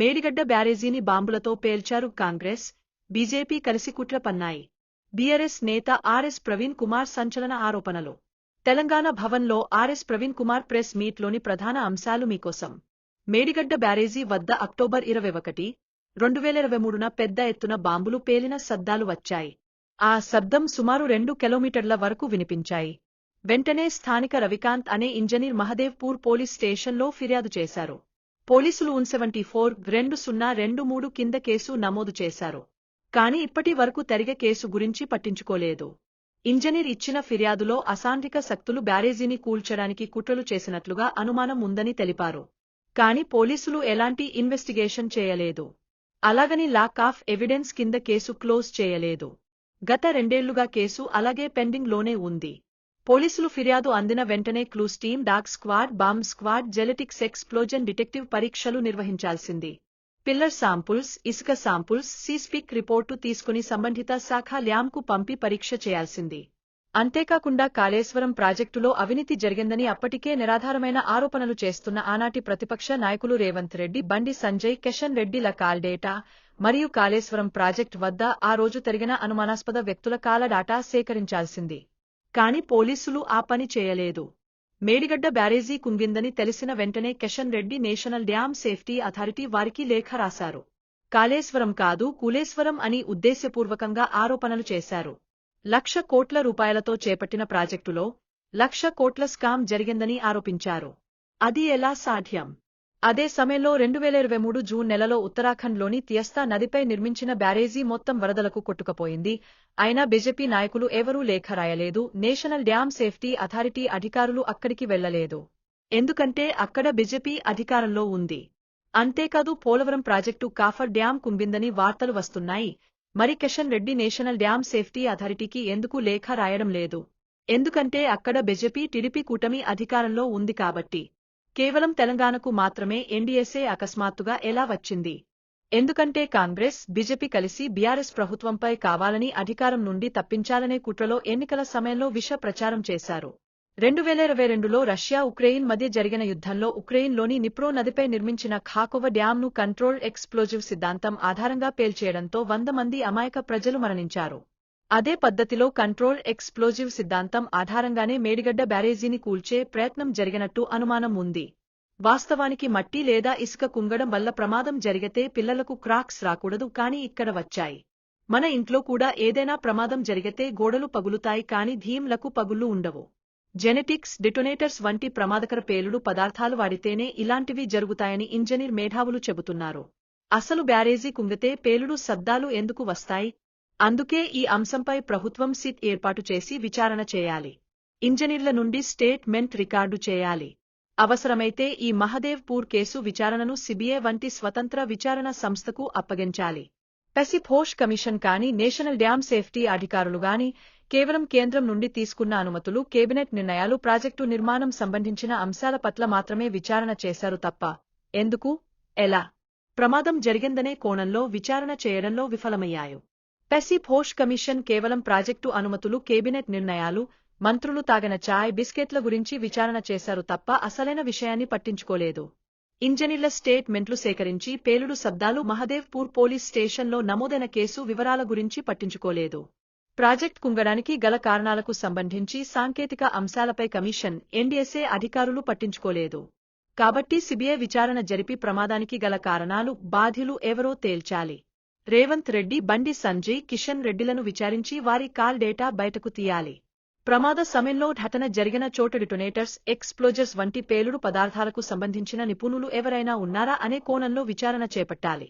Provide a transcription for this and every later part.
మేడిగడ్డ బ్యారేజీని బాంబులతో పేల్చారు కాంగ్రెస్ బీజేపీ కలిసి కుట్ర పన్నాయి. బీఆర్ఎస్ నేత ఆర్ఎస్ ప్రవీణ్ కుమార్ సంచలన ఆరోపణలు. తెలంగాణ భవన్లో ఆర్ఎస్ ప్రవీణ్ కుమార్ ప్రెస్ మీట్లోని ప్రధాన అంశాలు మీకోసం. మేడిగడ్డ బ్యారేజీ వద్ద అక్టోబర్ ఇరవై ఒకటి రెండు వేల ఇరవై మూడున పెద్ద ఎత్తున బాంబులు పేలిన శబ్దాలు వచ్చాయి. ఆ శబ్దం సుమారు రెండు కిలోమీటర్ల వరకు వినిపించాయి. వెంటనే స్థానిక రవికాంత్ అనే ఇంజనీర్ మహదేవ్పూర్ పోలీస్ స్టేషన్లో ఫిర్యాదు చేశారు. పోలీసులు ఉన్ సెవెంటీ ఫోర్ రెండు సున్నా రెండు మూడు కింద కేసు నమోదు చేశారు. కాని ఇప్పటి వరకు తరిగే కేసు గురించి పట్టించుకోలేదు. ఇంజనీర్ ఇచ్చిన ఫిర్యాదులో అసాంఘిక శక్తులు బ్యారేజీని కూల్చడానికి కుట్రలు చేసినట్లుగా అనుమానం ఉందని తెలిపారు. కాని పోలీసులు ఎలాంటి ఇన్వెస్టిగేషన్ చేయలేదు. అలాగని లాక్ ఆఫ్ ఎవిడెన్స్ కింద కేసు క్లోజ్ చేయలేదు. గత రెండేళ్ళుగా కేసు అలాగే పెండింగ్లోనే ఉంది. పోలీసులు ఫిర్యాదు అందిన వెంటనే clues team dog squad bomb squad జెలెటిక్స్ explosion detective పరీక్షలు నిర్వహించాల్సింది. పిల్లర్ శాంపుల్స్ ఇసుక శాంపుల్స్ సీస్పిక్ రిపోర్టు తీసుకుని సంబంధిత శాఖ ల్యాంకు పంపి పరీక్ష చేయాల్సింది. అంతేకాకుండా కాళేశ్వరం ప్రాజెక్టులో అవినీతి జరిగిందని అప్పటికే నిరాధారమైన ఆరోపణలు చేస్తున్న ఆనాటి ప్రతిపక్ష నాయకులు రేవంత్ రెడ్డి బండి సంజయ్ కిషన్ రెడ్డిల కాల్ డేటా మరియు కాళేశ్వరం ప్రాజెక్టు వద్ద ఆ రోజు జరిగిన అనుమానాస్పద వ్యక్తుల కాల డాటా సేకరించాల్సింది. కాని పోలీసులు ఆ పని చేయలేదు. మేడిగడ్డ బ్యారేజీ కుంగిందని తెలిసిన వెంటనే Kishan Reddy national dam safety authority వారికి లేఖ రాశారు. కాళేశ్వరం కాదు కూలేశ్వరం అని ఉద్దేశ్యపూర్వకంగా ఆరోపణలు చేశారు. లక్ష కోట్ల రూపాయలతో చేపట్టిన ప్రాజెక్టులో లక్ష కోట్ల స్కామ్ జరిగిందని ఆరోపించారు. అది ఎలా సాధ్యం? అదే సమయంలో రెండు వేల ఇరవై మూడు జూన్ నెలలో ఉత్తరాఖండ్లోని తియస్తా నదిపై నిర్మించిన బ్యారేజీ మొత్తం వరదలకు కొట్టుకుపోయింది. అయినా బీజేపీ నాయకులు ఎవరూ లేఖ రాయలేదు. నేషనల్ డ్యామ్ సేఫ్టీ అథారిటీ అధికారులు అక్కడికి వెళ్ళలేదు ఎందుకంటే అక్కడ బీజేపీ అధికారంలో ఉంది. అంతేకాదు పోలవరం ప్రాజెక్టు కాఫర్ డ్యాం కుంబిందని వార్తలు వస్తున్నాయి. మరి Kishan Reddy national dam safety అథారిటీకి ఎందుకు లేఖ రాయడం లేదు? ఎందుకంటే అక్కడ బీజేపీ టిడిపి కూటమి అధికారంలో ఉంది కాబట్టి. కేవలం తెలంగాణకు మాత్రమే ఎన్డీఎస్ఏ అకస్మాత్తుగా ఎలా వచ్చింది? ఎందుకంటే కాంగ్రెస్ బీజేపీ కలిసి బీఆర్ఎస్ ప్రభుత్వంపై కావాలని అధికారం నుండి తప్పించాలనే కుట్రలో ఎన్నికల సమయంలో విష ప్రచారం చేశారు. రెండు వేల ఇరవై రెండులో రష్యా ఉక్రెయిన్ మధ్య జరిగిన యుద్ధంలో ఉక్రెయిన్లోని నిప్రో నదిపై నిర్మించిన ఖాకోవ డ్యాంను కంట్రోల్ ఎక్స్ప్లోజివ్ సిద్ధాంతం ఆధారంగా పేల్చేయడంతో వంద మంది అమాయక ప్రజలు మరణించారు. అదే పద్ధతిలో కంట్రోల్ ఎక్స్ప్లోజివ్ సిద్ధాంతం ఆధారంగానే మేడిగడ్డ బ్యారేజీని కూల్చే ప్రయత్నం జరిగినట్టు అనుమానం ఉంది. వాస్తవానికి మట్టి లేదా ఇసుక కుంగడం వల్ల ప్రమాదం జరిగితే పిల్లలకు క్రాక్స్ రాకూడదు కాని ఇక్కడ వచ్చాయి. మన ఇంట్లో కూడా ఏదైనా ప్రమాదం జరిగితే గోడలు పగులుతాయి కాని ధీమ్లకు పగుళ్ళు ఉండవు. జెనెటిక్స్ డిటొనేటర్స్ వంటి ప్రమాదకర పేలుడు పదార్థాలు వాడితేనే ఇలాంటివి జరుగుతాయని ఇంజనీర్ మేధావులు చెబుతున్నారు. అసలు బ్యారేజీ కుంగితే పేలుడు శబ్దాలు ఎందుకు వస్తాయి? అందుకే ఈ అంశంపై ప్రభుత్వం సిట్ ఏర్పాటు చేసి విచారణ చేయాలి. ఇంజనీర్ల నుండి స్టేట్మెంట్ రికార్డు చేయాలి. అవసరమైతే ఈ మహదేవ్పూర్ కేసు విచారణను సిబిఐ వంటి స్వతంత్ర విచారణ సంస్థకు అప్పగించాలి. పెసిఫోష్ కమిషన్ కానీ నేషనల్ డ్యామ్ సేఫ్టీ అధికారులు గాని కేవలం కేంద్రం నుండి తీసుకున్న అనుమతులు కేబినెట్ నిర్ణయాలు ప్రాజెక్టు నిర్మాణం సంబంధించిన అంశాల పట్ల మాత్రమే విచారణ చేశారు తప్ప ఎందుకు? ఎలా? ప్రమాదం జరిగిందనే కోణంలో విచారణ చేయడంలో విఫలమయ్యాయి పెసిఫోష్ కమిషన్ కేవలం ప్రాజెక్టు అనుమతులు కేబినెట్ నిర్ణయాలు మంత్రులు తాగిన చాయ్ బిస్కెట్ల గురించి విచారణ చేశారు తప్ప అసలైన విషయాన్ని పట్టించుకోలేదు. ఇంజనీర్ల స్టేట్మెంట్లు సేకరించి పేలుడు శబ్దాలు మహదేవ్పూర్ పోలీస్ స్టేషన్లో నమోదైన కేసు వివరాల గురించి పట్టించుకోలేదు. ప్రాజెక్ట్ కుంగడానికి గల కారణాలకు సంబంధించి సాంకేతిక అంశాలపై కమిషన్ ఎన్డీఎస్ఏ అధికారులు పట్టించుకోలేదు. కాబట్టి సిబిఐ విచారణ జరిపి ప్రమాదానికి గల కారణాలు బాధ్యులు ఎవరో తేల్చాలి. రేవంత్ రెడ్డి బండి సంజయ్ కిషన్ రెడ్డిలను విచారించి వారి కాల్ డేటా బయటకు తీయాలి. ప్రమాద సమయంలో ఘటన జరిగిన చోట డిటొనేటర్స్ ఎక్స్ప్లోజర్స్ వంటి పేలుడు పదార్థాలకు సంబంధించిన నిపుణులు ఎవరైనా ఉన్నారా అనే కోణంలో విచారణ చేపట్టాలి.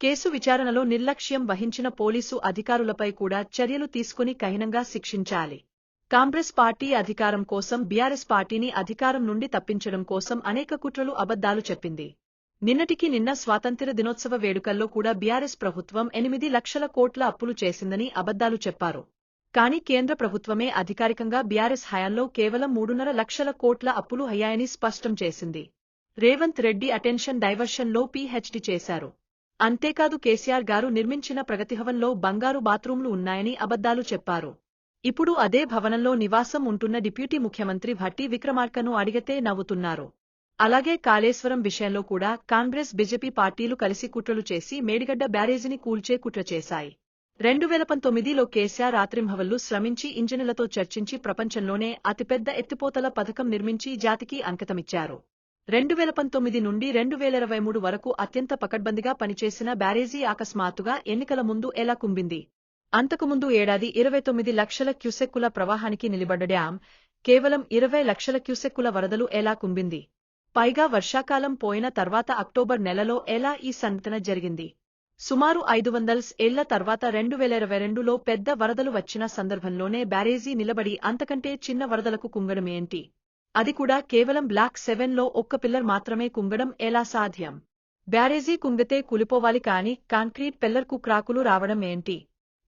కేసు విచారణలో నిర్లక్ష్యం వహించిన పోలీసు అధికారులపై కూడా చర్యలు తీసుకుని కఠినంగా శిక్షించాలి. కాంగ్రెస్ పార్టీ అధికారం కోసం బీఆర్ఎస్ పార్టీని అధికారం నుండి తప్పించడం కోసం అనేక కుట్రలు అబద్దాలు చెప్పింది. నిన్నటికి నిన్న స్వాతంత్ర్య దినోత్సవ వేడుకల్లో కూడా బీఆర్ఎస్ ప్రభుత్వం ఎనిమిది లక్షల కోట్ల అప్పులు చేసిందని అబద్దాలు చెప్పారు. కానీ కేంద్ర ప్రభుత్వమే అధికారికంగా బీఆర్ఎస్ హయాంలో కేవలం మూడున్నర లక్షల కోట్ల అప్పులు అయ్యాయని స్పష్టం చేసింది. రేవంత్ రెడ్డి అటెన్షన్ డైవర్షన్లో పీహెచ్డీ చేశారు. అంతేకాదు కేసీఆర్ గారు నిర్మించిన ప్రగతిభవన్లో బంగారు బాత్రూంలు ఉన్నాయని అబద్దాలు చెప్పారు. ఇప్పుడు అదే భవనంలో నివాసం ఉంటున్న డిప్యూటీ ముఖ్యమంత్రి భట్టి విక్రమార్కను అడిగితే నవ్వుతున్నారు. అలాగే కాళేశ్వరం విషయంలో కూడా కాంగ్రెస్ బీజేపీ పార్టీలు కలిసి కుట్రలు చేసి మేడిగడ్డ బ్యారేజీని కూల్చే కుట్ర చేశాయి. రెండు వేల పంతొమ్మిదిలో కేసీఆర్ రాత్రింహవళ్ళు శ్రమించి ఇంజనీలతో చర్చించి ప్రపంచంలోనే అతిపెద్ద ఎత్తిపోతల పథకం నిర్మించి జాతికి అంకితమిచ్చారు. రెండు వేల పంతొమ్మిది నుండి రెండు వేల ఇరవై మూడు వరకు అత్యంత పకడ్బందీగా పనిచేసిన బ్యారేజీ అకస్మాత్తుగా ఎన్నికల ముందు ఎలా కుంబింది అంతకుముందు ఏడాది ఇరవై తొమ్మిది లక్షల క్యూసెక్కుల ప్రవాహానికి నిలబడ్డ డ్యాం కేవలం ఇరవై లక్షల క్యూసెక్కుల వరదలు ఎలా కుంబింది పైగా వర్షాకాలం పోయిన తర్వాత అక్టోబర్ నెలలో ఎలా ఈ సంఘటన జరిగింది? సుమారు ఐదు వందల ఏళ్ళ తర్వాత రెండు వేల ఇరవై రెండులో పెద్ద వరదలు వచ్చిన సందర్భంలోనే బ్యారేజీ నిలబడి అంతకంటే చిన్న వరదలకు కుంగడమేంటి అది కూడా కేవలం బ్లాక్ సెవెన్లో ఒక్క పిల్లర్ మాత్రమే కుంగడం ఎలా సాధ్యం? బ్యారేజీ కుంగితే కూలిపోవాలి కాని కాంక్రీట్ పెల్లర్కు క్రాకులు రావడం ఏంటి?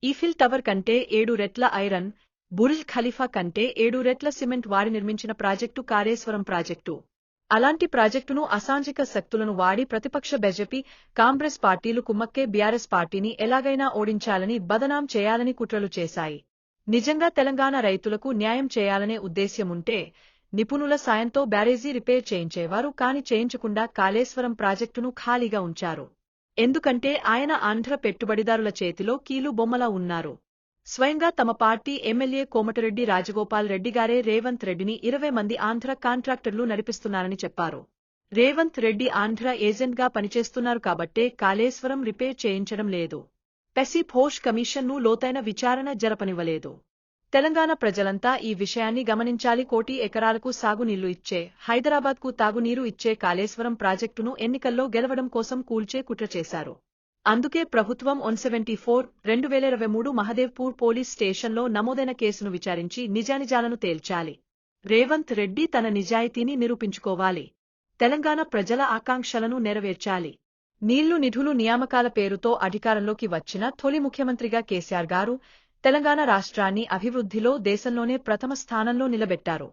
ఈఫిల్ టవర్ కంటే ఏడు రెట్ల ఐరన్ బుర్జ్ ఖలీఫా కంటే ఏడు రెట్ల సిమెంట్ వారి నిర్మించిన ప్రాజెక్టు కారేశ్వరం ప్రాజెక్టు. అలాంటి ప్రాజెక్టును అసాంఘిక శక్తులను వాడి ప్రతిపక్ష బీజేపీ కాంగ్రెస్ పార్టీలు కుమ్మక్కే బీఆర్ఎస్ పార్టీని ఎలాగైనా ఓడించాలని బదనాం చేయాలని కుట్రలు చేశాయి. నిజంగా తెలంగాణ రైతులకు న్యాయం చేయాలనే ఉద్దేశ్యముంటే నిపుణుల సాయంతో బ్యారేజీ రిపేర్ చేయించేవారు కాని చేయించకుండా కాళేశ్వరం ప్రాజెక్టును ఖాళీగా ఉంచారు. ఎందుకంటే ఆయన ఆంధ్ర పెట్టుబడిదారుల చేతిలో కీలు బొమ్మలా ఉన్నారు. స్వయంగా తమ పార్టీ ఎమ్మెల్యే కోమటిరెడ్డి రాజగోపాల్ రెడ్డి గారే రేవంత్ రెడ్డిని ఇరవై మంది ఆంధ్ర కాంట్రాక్టర్లు నడిపిస్తున్నారని చెప్పారు. రేవంత్ రెడ్డి ఆంధ్ర ఏజెంట్గా పనిచేస్తున్నారు కాబట్టే కాళేశ్వరం రిపేర్ చేయించడం లేదు. పెసి ఘోష్ కమిషన్ను లోతైన విచారణ జరపనివ్వలేదు. తెలంగాణ ప్రజలంతా ఈ విషయాన్ని గమనించాలి. కోటి ఎకరాలకు సాగునీళ్ళు ఇచ్చే హైదరాబాద్కు తాగునీరు ఇచ్చే కాళేశ్వరం ప్రాజెక్టును ఎన్నికల్లో గెలవడం కోసం కూల్చే కుట్ర చేశారు. అందుకే ప్రభుత్వం వన్ సెవెంటీ ఫోర్ రెండు వేల ఇరవై మూడు మహదేవ్పూర్ పోలీస్ స్టేషన్లో నమోదైన కేసును విచారించి నిజానిజాలను తేల్చాలి. రేవంత్ రెడ్డి తన నిజాయితీని నిరూపించుకోవాలి. తెలంగాణ ప్రజల ఆకాంక్షలను నెరవేర్చాలి. నీళ్ళు నిధులు నియామకాల పేరుతో అధికారంలోకి వచ్చిన తొలి ముఖ్యమంత్రిగా కేసీఆర్ గారు తెలంగాణ రాష్ట్రాన్ని అభివృద్ధిలో దేశంలోనే ప్రథమ స్థానంలో నిలబెట్టారు.